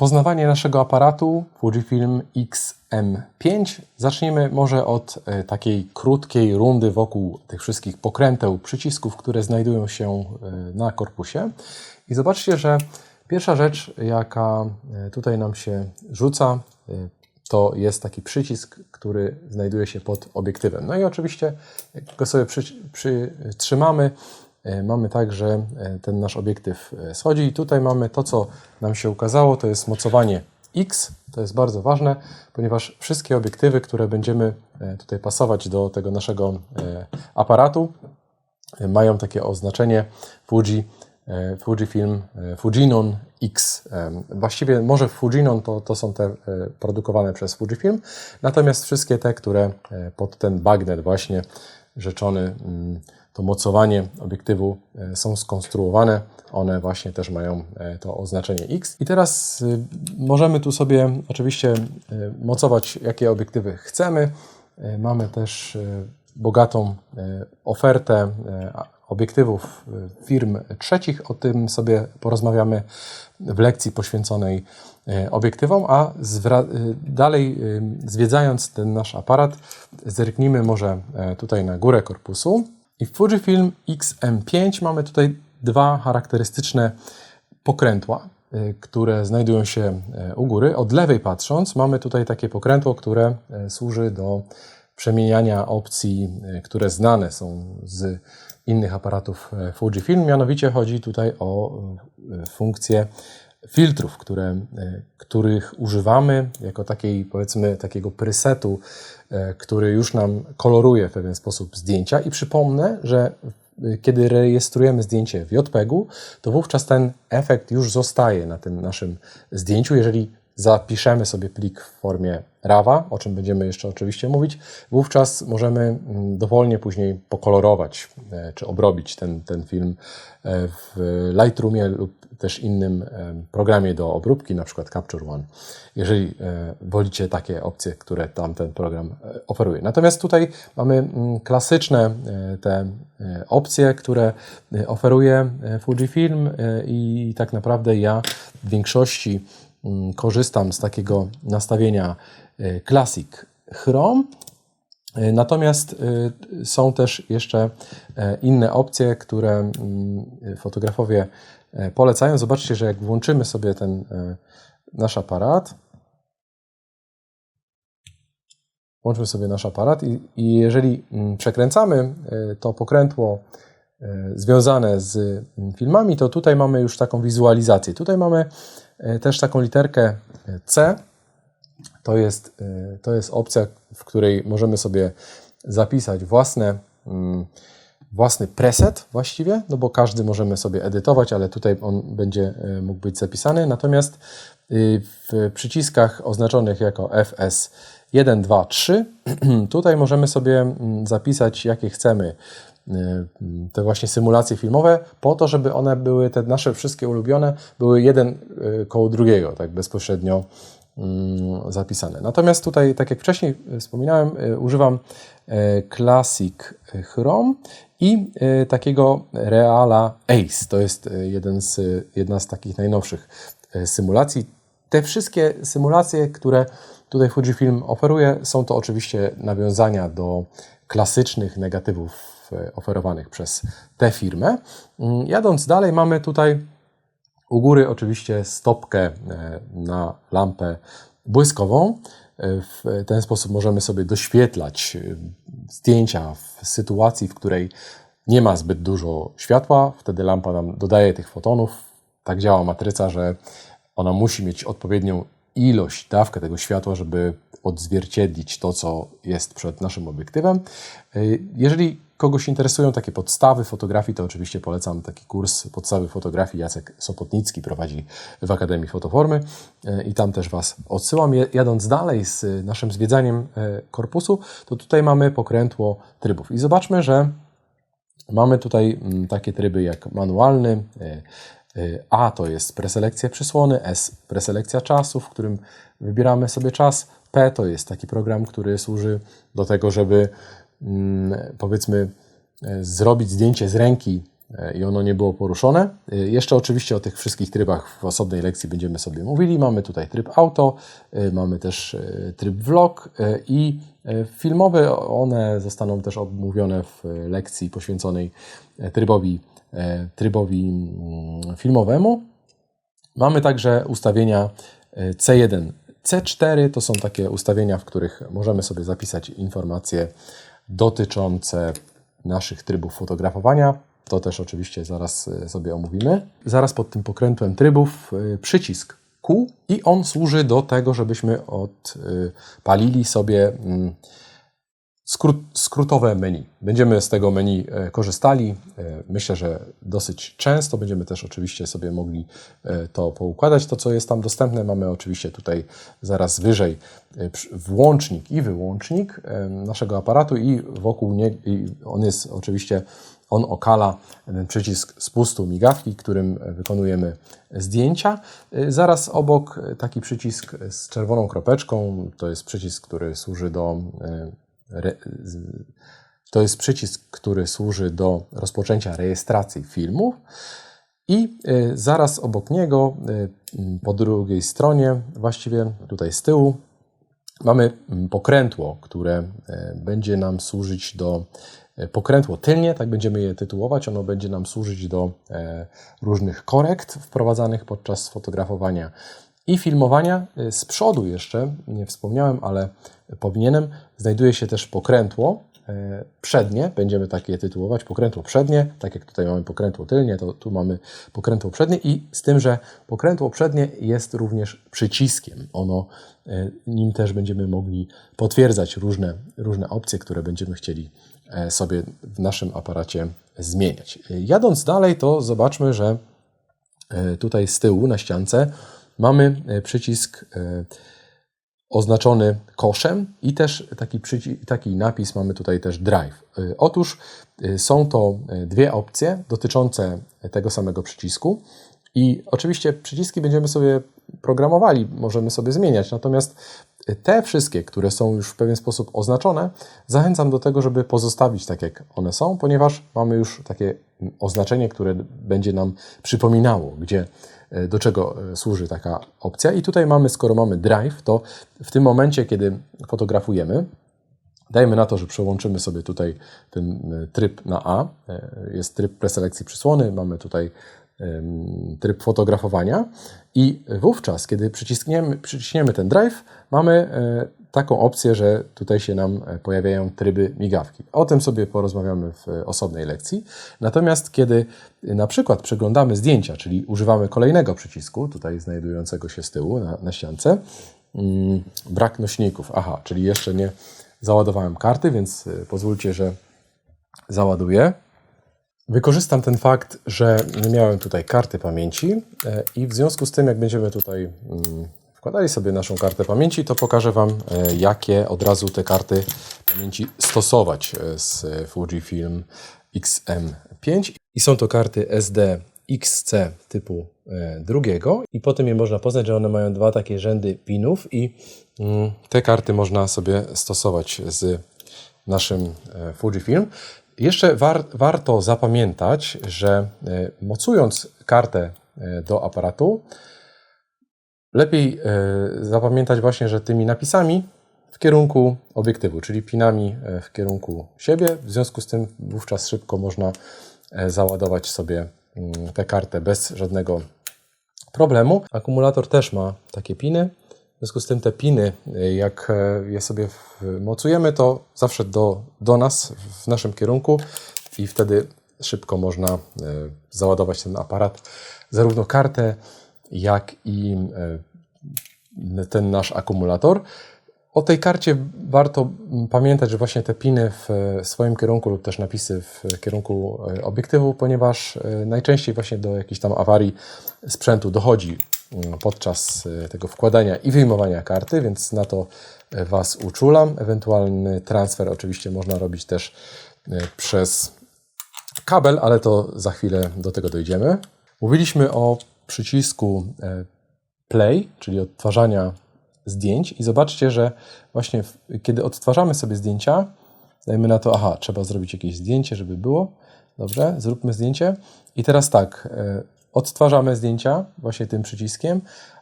Poznawanie naszego aparatu Fujifilm X-M5. Zacznijmy może od e, takiej krótkiej rundy wokół tych wszystkich pokręteł, przycisków, które znajdują się e, na korpusie. I zobaczcie, że pierwsza rzecz, jaka e, tutaj nam się rzuca, to jest taki przycisk, który znajduje się pod obiektywem. No i oczywiście, jak go sobie przytrzymamy, E, mamy tak, że e, ten nasz obiektyw e, schodzi i tutaj mamy to, co nam się ukazało, to jest mocowanie X. To jest bardzo ważne, ponieważ wszystkie obiektywy, które będziemy tutaj pasować do tego naszego aparatu, mają takie oznaczenie Fuji, Fujifilm Fujinon X. Właściwie może Fujinon to, to są te produkowane przez Fujifilm, natomiast wszystkie te, które pod ten bagnet właśnie rzeczony mm, to mocowanie obiektywu e, są skonstruowane. One właśnie też mają e, to oznaczenie X. I teraz y, możemy tu sobie oczywiście e, mocować, jakie obiektywy chcemy. Mamy też bogatą ofertę obiektywów firm trzecich. O tym sobie porozmawiamy w lekcji poświęconej obiektywom, a dalej zwiedzając ten nasz aparat, zerknijmy może tutaj na górę korpusu. I w Fujifilm XM5 mamy tutaj dwa charakterystyczne pokrętła, y, które znajdują się y, u góry. Od lewej patrząc, mamy tutaj takie pokrętło, które y, służy do przemieniania opcji, które znane są z innych aparatów Fujifilm. Mianowicie chodzi tutaj o funkcję filtrów, które, których używamy jako takiej, powiedzmy, takiego presetu E, który już nam koloruje w pewien sposób zdjęcia. I przypomnę, że kiedy rejestrujemy zdjęcie w JPEG-u, to wówczas ten efekt już zostaje na tym naszym zdjęciu. Jeżeli zapiszemy sobie plik w formie RAWA, o czym będziemy jeszcze oczywiście mówić, wówczas możemy mm, dowolnie później pokolorować e, czy obrobić ten, ten film e, w Lightroomie lub też innym programie do obróbki, na przykład Capture One, jeżeli e, wolicie takie opcje, które tam ten program oferuje. Natomiast tutaj mamy mm, klasyczne te opcje, które oferuje Fujifilm i tak naprawdę ja w większości korzystam z takiego nastawienia e, Classic Chrome. E, natomiast e, są też jeszcze inne opcje, które mm, fotografowie polecają. Zobaczcie, że jak włączymy sobie ten nasz aparat, włączmy sobie nasz aparat i, i jeżeli mm, przekręcamy to pokrętło związane z filmami, to tutaj mamy już taką wizualizację. Tutaj mamy też taką literkę C. To jest, e, to jest opcja, w której możemy sobie zapisać własne, mm, własny preset właściwie, no bo każdy możemy sobie edytować, ale tutaj on będzie e, mógł być zapisany. Natomiast y, w przyciskach oznaczonych jako FS 1, 2, 3, tutaj możemy sobie mm, zapisać, jakie chcemy te właśnie symulacje filmowe, po to, żeby one były, te nasze wszystkie ulubione, były jeden y, koło drugiego, tak bezpośrednio mm, zapisane. Natomiast tutaj, tak jak wcześniej wspominałem, y, używam Classic Chrome i takiego Reala Ace. To jest jeden z, jedna z takich najnowszych symulacji. Te wszystkie symulacje, które tutaj Fujifilm oferuje, są to oczywiście nawiązania do klasycznych negatywów oferowanych przez tę firmę. Mm, jadąc dalej, mamy tutaj u góry oczywiście stopkę e, na lampę błyskową. E, w ten sposób możemy sobie doświetlać e, zdjęcia w sytuacji, w której nie ma zbyt dużo światła. Wtedy lampa nam dodaje tych fotonów. Tak działa matryca, że ona musi mieć odpowiednią ilość, dawkę tego światła, żeby odzwierciedlić to, co jest przed naszym obiektywem. Jeżeli kogoś interesują takie podstawy fotografii, to oczywiście polecam taki kurs podstawy fotografii. Jacek Sopotnicki prowadzi w Akademii Fotoformy e, i tam też Was odsyłam. Jadąc dalej z naszym zwiedzaniem e, korpusu, to tutaj mamy pokrętło trybów. I zobaczmy, że mamy tutaj mm, takie tryby jak manualny, e, A to jest preselekcja przysłony, S preselekcja czasu, w którym wybieramy sobie czas, P to jest taki program, który służy do tego, żeby powiedzmy, e, zrobić zdjęcie z ręki e, i ono nie było poruszone. E, Jeszcze oczywiście o tych wszystkich trybach w osobnej lekcji będziemy sobie mówili. Mamy tutaj tryb auto, mamy też tryb vlog i filmowe. One zostaną też omówione w lekcji poświęconej trybowi, trybowi mm, filmowemu. Mamy także ustawienia e, C1, C4 to są takie ustawienia, w których możemy sobie zapisać informacje dotyczące naszych trybów fotografowania. To też oczywiście zaraz e, sobie omówimy. Zaraz pod tym pokrętłem trybów e, przycisk Q i on służy do tego, żebyśmy odpalili sobie mm, skrót, skrótowe menu. Będziemy z tego menu e, korzystali. E, Myślę, że dosyć często. Będziemy też oczywiście sobie mogli e, to poukładać. To, co jest tam dostępne, mamy oczywiście tutaj zaraz wyżej włącznik i wyłącznik naszego aparatu i wokół niego on jest oczywiście on okala ten przycisk spustu migawki, którym wykonujemy zdjęcia. Zaraz obok taki przycisk z czerwoną kropeczką. To jest przycisk, który służy do to jest przycisk, który służy do rozpoczęcia rejestracji filmów. I e, zaraz obok niego, m, po drugiej stronie, właściwie tutaj z tyłu, mamy pokrętło, które e, będzie nam służyć do pokrętło tylnie, tak będziemy je tytułować. Ono będzie nam służyć do e, różnych korekt wprowadzanych podczas fotografowania i filmowania. Z przodu jeszcze, nie wspomniałem, ale powinienem, znajduje się też pokrętło e, przednie, będziemy takie tytułować, pokrętło przednie, tak jak tutaj mamy pokrętło tylnie, to tu mamy pokrętło przednie i z tym, że pokrętło przednie jest również przyciskiem. Ono, e, nim też będziemy mogli potwierdzać różne, różne opcje, które będziemy chcieli e, sobie w naszym aparacie zmieniać. Jadąc dalej, to zobaczmy, że tutaj z tyłu na ściance mamy przycisk oznaczony koszem i też taki, taki napis mamy tutaj też drive. Y, Otóż y, są to y, dwie opcje dotyczące tego samego przycisku i oczywiście przyciski będziemy sobie programowali, możemy sobie zmieniać, natomiast te wszystkie, które są już w pewien sposób oznaczone, zachęcam do tego, żeby pozostawić tak, jak one są, ponieważ mamy już takie mm, oznaczenie, które będzie nam przypominało, gdzie do czego e, służy taka opcja. I tutaj mamy, skoro mamy drive, to w tym momencie, kiedy fotografujemy, dajmy na to, że przełączymy sobie tutaj ten e, tryb na A. E, Jest tryb preselekcji przysłony, mamy tutaj tryb fotografowania i wówczas, kiedy przyciskniemy, przyciśniemy ten drive, mamy e, taką opcję, że tutaj się nam e, pojawiają tryby migawki. O tym sobie porozmawiamy w e, osobnej lekcji. Natomiast kiedy na przykład przeglądamy zdjęcia, czyli używamy kolejnego przycisku, tutaj znajdującego się z tyłu na, na ściance, mm, brak nośników. Aha, czyli jeszcze nie załadowałem karty, więc pozwólcie, że załaduję. Wykorzystam ten fakt, że nie miałem tutaj karty pamięci e, i w związku z tym, jak będziemy tutaj mm, wkładali sobie naszą kartę pamięci, to pokażę Wam, e, jakie od razu te karty pamięci stosować e, z Fujifilm XM5. I są to karty SD XC typu drugiego i potem je można poznać, że one mają dwa takie rzędy pinów i mm, te karty można sobie stosować z naszym Fujifilm. Jeszcze war, warto zapamiętać, że e, mocując kartę e, do aparatu, lepiej e, zapamiętać właśnie, że tymi napisami w kierunku obiektywu, czyli pinami w kierunku siebie. W związku z tym wówczas szybko można załadować sobie mm, tę kartę bez żadnego problemu. Akumulator też ma takie piny. W związku z tym te piny, e, jak e, je sobie mocujemy, to zawsze do, do nas, w naszym kierunku i wtedy szybko można e, załadować ten aparat, zarówno kartę, jak i ten nasz akumulator. O tej karcie warto pamiętać, że właśnie te piny w swoim kierunku lub też napisy w kierunku obiektywu, ponieważ najczęściej właśnie do jakiejś tam awarii sprzętu dochodzi podczas e, tego wkładania i wyjmowania karty, więc na to e, Was uczulam. Ewentualny transfer oczywiście można robić też e, przez kabel, ale to za chwilę do tego dojdziemy. Mówiliśmy o przycisku e, play, czyli odtwarzania zdjęć i zobaczcie, że właśnie kiedy odtwarzamy sobie zdjęcia, dajmy na to, aha, trzeba zrobić jakieś zdjęcie, żeby było, Dobrze, zróbmy zdjęcie. I teraz tak, e, odtwarzamy zdjęcia właśnie tym przyciskiem,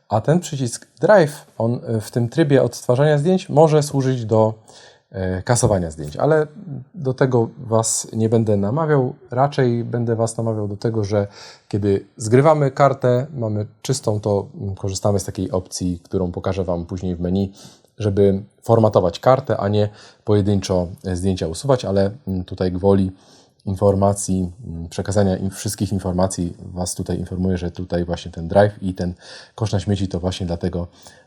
a ten przycisk Drive, on e, w tym trybie odtwarzania zdjęć może służyć do e, kasowania zdjęć, ale do tego Was nie będę namawiał. Raczej będę Was namawiał do tego, że kiedy zgrywamy kartę, mamy czystą, to korzystamy z takiej opcji, którą pokażę Wam później w menu, żeby formatować kartę, a nie pojedynczo zdjęcia usuwać, ale mm, tutaj gwoli informacji, mm, przekazania im wszystkich informacji Was tutaj informuję, że tutaj właśnie ten drive i ten kosz na śmieci to właśnie dlatego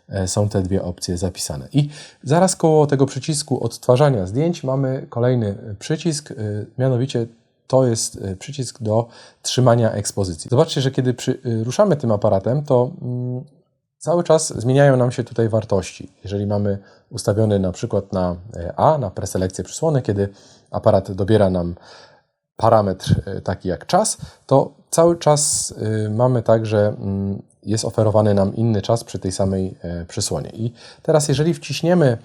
e, są te dwie opcje zapisane. I zaraz koło tego przycisku odtwarzania zdjęć mamy kolejny przycisk, e, mianowicie to jest e, przycisk do trzymania ekspozycji. Zobaczcie, że kiedy przy, ruszamy tym aparatem, to mm, cały czas zmieniają nam się tutaj wartości. Jeżeli mamy ustawiony na przykład na A, na preselekcję przysłony, kiedy aparat dobiera nam parametr e, taki jak czas, to cały czas e, mamy tak, że mm, jest oferowany nam inny czas przy tej samej e, przysłonie. I teraz, jeżeli wciśniemy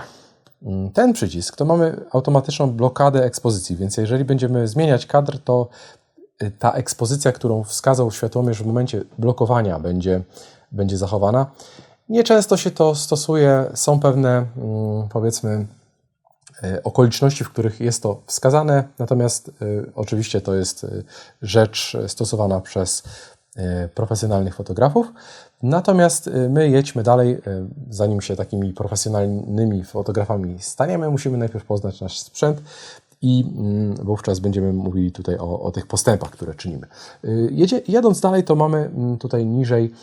mm, ten przycisk, to mamy automatyczną blokadę ekspozycji, więc jeżeli będziemy zmieniać kadr, to ta ekspozycja, którą wskazał światłomierz w momencie blokowania, będzie, będzie zachowana. Nieczęsto się to stosuje, są pewne, mm, powiedzmy, okoliczności, w których jest to wskazane, natomiast e, oczywiście to jest e, rzecz stosowana przez profesjonalnych fotografów. Natomiast my jedźmy dalej, zanim się takimi profesjonalnymi fotografami staniemy, musimy najpierw poznać nasz sprzęt i mm, wówczas będziemy mówili tutaj o, o tych postępach, które czynimy. Jedzie, jadąc dalej, to mamy mm, tutaj niżej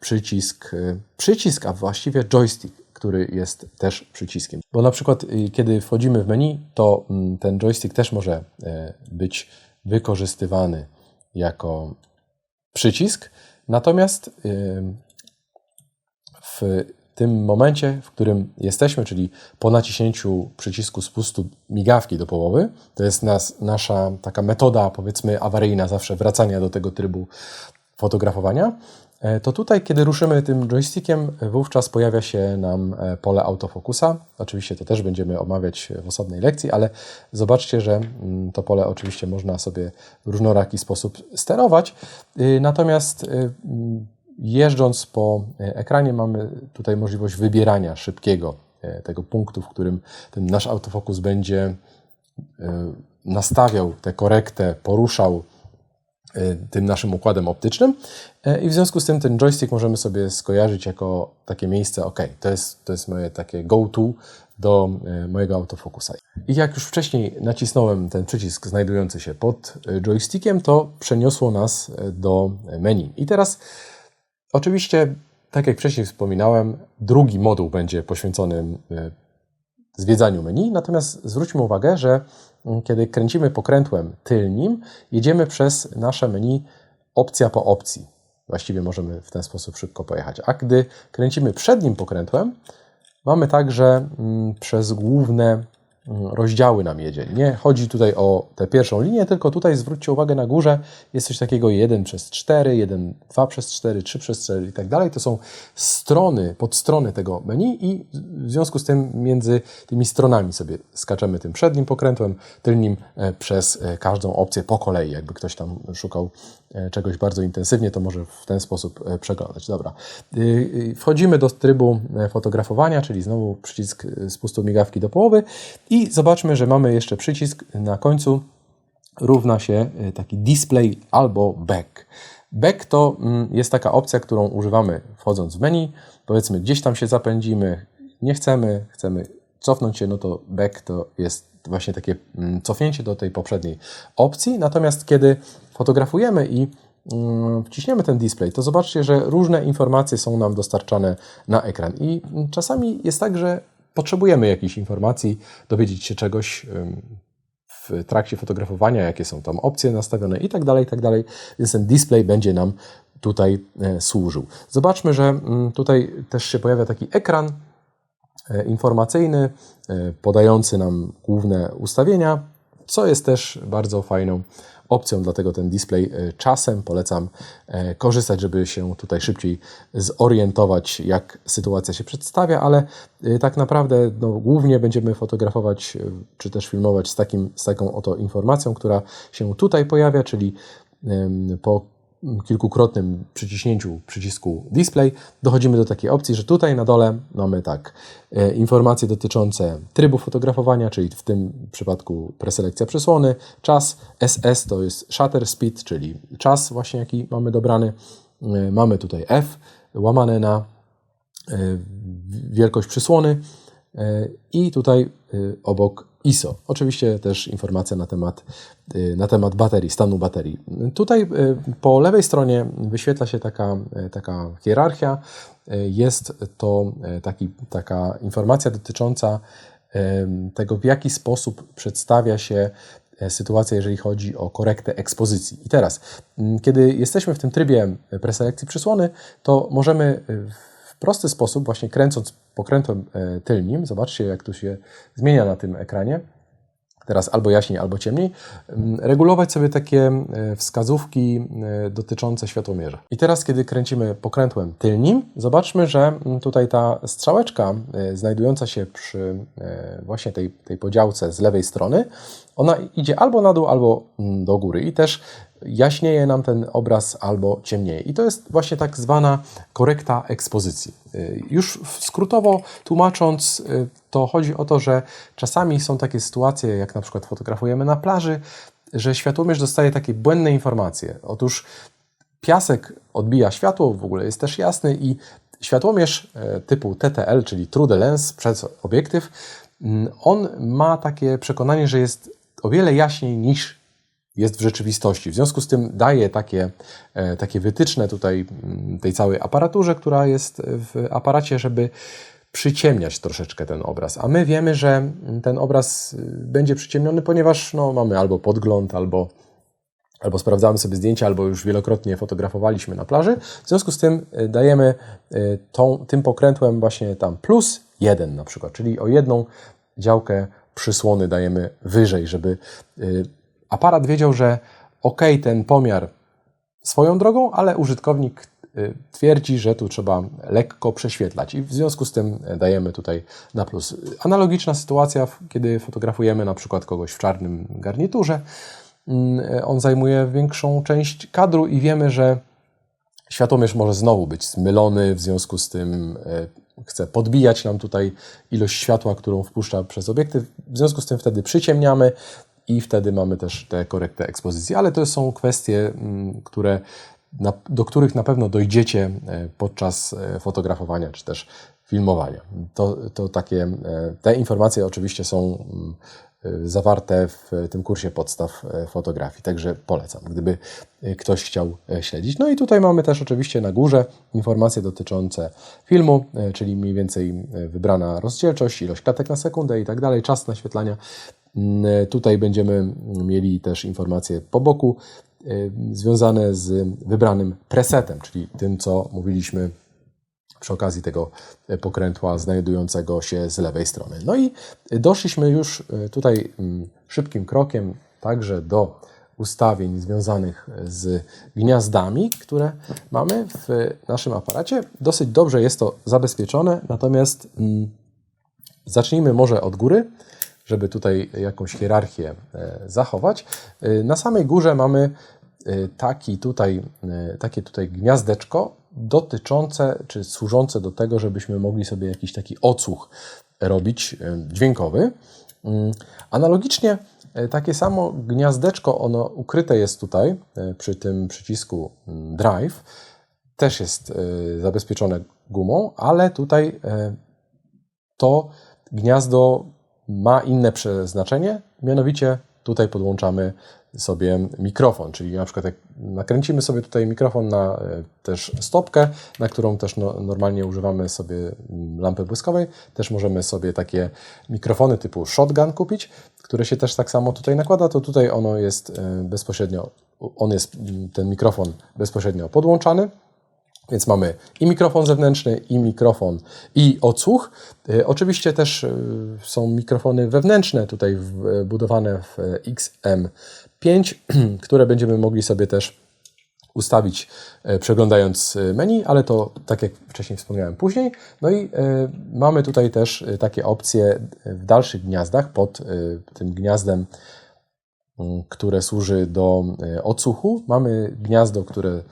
przycisk, przycisk, a właściwie joystick który jest też przyciskiem. Bo na przykład, y, kiedy wchodzimy w menu, to mm, ten joystick też może e, być wykorzystywany jako przycisk, natomiast w tym momencie, w którym jesteśmy, czyli po naciśnięciu przycisku spustu migawki do połowy, to jest nas, nasza taka metoda, powiedzmy, awaryjna, zawsze wracania do tego trybu fotografowania, to tutaj, kiedy ruszymy tym joystickiem, wówczas pojawia się nam e, pole autofokusa. Oczywiście to też będziemy omawiać w osobnej lekcji, ale zobaczcie, że mm, to pole oczywiście można sobie w różnoraki sposób sterować. Natomiast mm, jeżdżąc po e, ekranie mamy tutaj możliwość wybierania szybkiego tego punktu, w którym ten nasz autofokus będzie nastawiał tę korektę, poruszał tym naszym układem optycznym y, i w związku z tym ten joystick możemy sobie skojarzyć jako takie miejsce, ok, to jest, to jest moje takie go-to do y, mojego autofokusa. I jak już wcześniej nacisnąłem ten przycisk znajdujący się pod joystickiem, to przeniosło nas do menu. I teraz oczywiście, tak jak wcześniej wspominałem, drugi moduł będzie poświęcony zwiedzaniu menu, natomiast zwróćmy uwagę, że kiedy kręcimy pokrętłem tylnim, jedziemy przez nasze menu opcja po opcji. Właściwie możemy w ten sposób szybko pojechać. A gdy kręcimy przednim pokrętłem, mamy także mm, przez główne rozdziały nam jedzie. Nie chodzi tutaj o tę pierwszą linię, tylko tutaj zwróćcie uwagę na górze jest coś takiego 1 przez 4, 1, 2 przez 4, 3 przez 4 i tak dalej. To są strony, podstrony tego menu i w związku z tym między tymi stronami sobie skaczemy tym przednim pokrętłem, tylnim e, przez e, każdą opcję po kolei. Jakby ktoś tam szukał czegoś bardzo intensywnie, to może w ten sposób przeglądać. Dobra. Wchodzimy do trybu fotografowania, czyli znowu przycisk spustu migawki do połowy i zobaczmy, że mamy jeszcze przycisk na końcu, równa się e, taki display albo back. Back to mm, jest taka opcja, którą używamy wchodząc w menu. Powiedzmy, gdzieś tam się zapędzimy, nie chcemy, chcemy cofnąć się, no to back to jest właśnie takie mm, cofnięcie do tej poprzedniej opcji. Natomiast kiedy fotografujemy i mm, wciśniemy ten display, to zobaczcie, że różne informacje są nam dostarczane na ekran. I czasami jest tak, że potrzebujemy jakichś informacji, dowiedzieć się czegoś w trakcie fotografowania, jakie są tam opcje nastawione i tak dalej, tak dalej. Więc ten display będzie nam tutaj e, służył. Zobaczmy, że mm, tutaj też się pojawia taki ekran e, informacyjny, e, podający nam główne ustawienia, co jest też bardzo fajną opcją, dlatego ten display czasem polecam korzystać, żeby się tutaj szybciej zorientować, jak sytuacja się przedstawia, ale tak naprawdę no, głównie będziemy fotografować czy też filmować z, takim, z taką oto informacją, która się tutaj pojawia, czyli po kilkukrotnym przyciśnięciu przycisku display dochodzimy do takiej opcji, że tutaj na dole mamy tak e, informacje dotyczące trybu fotografowania, czyli w tym przypadku preselekcja przesłony, czas SS to jest shutter speed, czyli czas właśnie jaki mamy dobrany. E, mamy tutaj F łamane na e, wielkość przysłony i tutaj obok ISO. Oczywiście też informacja na temat, y, na temat baterii, stanu baterii. Tutaj y, po lewej stronie wyświetla się taka, y, taka hierarchia. Jest to taki, taka informacja dotycząca tego, w jaki sposób przedstawia się sytuacja, jeżeli chodzi o korektę ekspozycji. I teraz, kiedy jesteśmy w tym trybie preselekcji przysłony, to możemy prosty sposób, właśnie kręcąc pokrętłem e, tylnim, zobaczcie jak tu się zmienia na tym ekranie, teraz albo jaśniej, albo ciemniej, regulować sobie takie e, wskazówki e, dotyczące światłomierza. I teraz, kiedy kręcimy pokrętłem tylnim, zobaczmy, że tutaj ta strzałeczka znajdująca się przy właśnie tej, tej podziałce z lewej strony, ona idzie albo na dół, albo do góry. I też jaśnieje nam ten obraz albo ciemnieje. I to jest właśnie tak zwana korekta ekspozycji. Y, już skrótowo tłumacząc, y, to chodzi o to, że czasami są takie sytuacje, jak na przykład fotografujemy na plaży, że światłomierz dostaje takie błędne informacje. Otóż piasek odbija światło, w ogóle jest też jasny i światłomierz y, typu TTL, czyli True Lens przez obiektyw, mm, on ma takie przekonanie, że jest o wiele jaśniej niż jest w rzeczywistości. W związku z tym daje takie, e, takie wytyczne tutaj mm, tej całej aparaturze, która jest w aparacie, żeby przyciemniać troszeczkę ten obraz. A my wiemy, że ten obraz y, będzie przyciemniony, ponieważ no, mamy albo podgląd, albo, albo sprawdzamy sobie zdjęcia, albo już wielokrotnie fotografowaliśmy na plaży. W związku z tym y, dajemy y, tą, tym pokrętłem właśnie tam plus jeden na przykład, czyli o jedną działkę przysłony dajemy wyżej, żeby aparat wiedział, że ok, ten pomiar swoją drogą, ale użytkownik y, twierdzi, że tu trzeba lekko prześwietlać i w związku z tym dajemy tutaj na plus. Analogiczna sytuacja, kiedy fotografujemy na przykład kogoś w czarnym garniturze. Mm, on zajmuje większą część kadru i wiemy, że światłomierz może znowu być zmylony, w związku z tym y, chce podbijać nam tutaj ilość światła, którą wpuszcza przez obiektyw. W związku z tym wtedy przyciemniamy, i wtedy mamy też te korektę ekspozycji. Ale to są kwestie, mm, które, do których na pewno dojdziecie e, podczas e, fotografowania czy też filmowania. To, to takie, e, te informacje oczywiście są mm, zawarte w tym kursie podstaw fotografii, także polecam, gdyby ktoś chciał śledzić. No i tutaj mamy też oczywiście na górze informacje dotyczące filmu, czyli mniej więcej wybrana rozdzielczość, ilość klatek na sekundę i tak dalej, czas naświetlania. Mm, tutaj będziemy mieli też informacje po boku związane z wybranym presetem, czyli tym, co mówiliśmy przy okazji tego pokrętła znajdującego się z lewej strony. No i doszliśmy już y, tutaj mm, szybkim krokiem także do ustawień związanych z gniazdami, które mamy w naszym aparacie. Dosyć dobrze jest to zabezpieczone, natomiast mm, zacznijmy może od góry żeby tutaj jakąś hierarchię e, zachować. E, na samej górze mamy e, taki tutaj, takie tutaj gniazdeczko dotyczące, czy służące do tego, żebyśmy mogli sobie jakiś taki odsłuch robić dźwiękowy. Mm, analogicznie takie samo gniazdeczko, ono ukryte jest tutaj przy tym przycisku mm, Drive, też jest zabezpieczone gumą, ale tutaj to gniazdo ma inne przeznaczenie, mianowicie tutaj podłączamy sobie mikrofon, czyli na przykład jak nakręcimy sobie tutaj mikrofon na e, też stopkę, na którą też no, normalnie używamy sobie mm, lampy błyskowej, też możemy sobie takie mikrofony typu shotgun kupić, które się też tak samo tutaj nakłada, to tutaj ono jest e, bezpośrednio, on jest mm, ten mikrofon bezpośrednio podłączany Więc mamy i mikrofon zewnętrzny, i mikrofon, i odsłuch. E, Oczywiście też e, są mikrofony wewnętrzne tutaj wbudowane w XM5, które będziemy mogli sobie też ustawić e, przeglądając e, menu, ale to tak jak wcześniej wspomniałem później. No i e, mamy tutaj też e, takie opcje w dalszych gniazdach pod e, tym gniazdem m, które służy do e, odsłuchu. Mamy gniazdo, które e,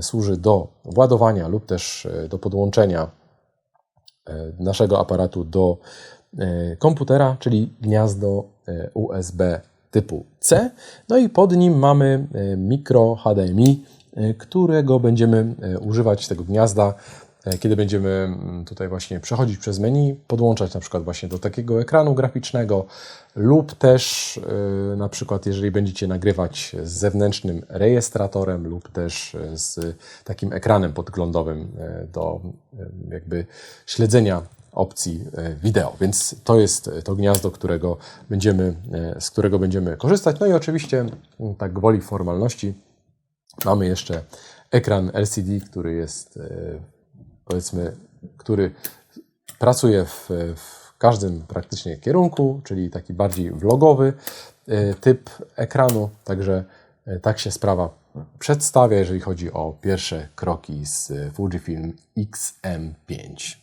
służy do władowania lub też e, do podłączenia e, naszego aparatu do e, komputera, czyli gniazdo e, USB typu C. No i pod nim mamy e, mikro HDMI, e, którego będziemy e, używać tego gniazda, e, kiedy będziemy mm, tutaj właśnie przechodzić przez menu, podłączać na przykład właśnie do takiego ekranu graficznego lub też e, na przykład jeżeli będziecie nagrywać z zewnętrznym rejestratorem lub też e, z takim ekranem podglądowym e, do e, jakby śledzenia opcji e, wideo. Więc to jest to gniazdo, którego będziemy, e, z którego będziemy korzystać. No i oczywiście, m, tak gwoli formalności, mamy jeszcze ekran LCD, który jest e, powiedzmy, który pracuje w, w każdym praktycznie kierunku, czyli taki bardziej vlogowy e, typ ekranu. Także e, tak się sprawa przedstawia, jeżeli chodzi o pierwsze kroki z Fujifilm XM5.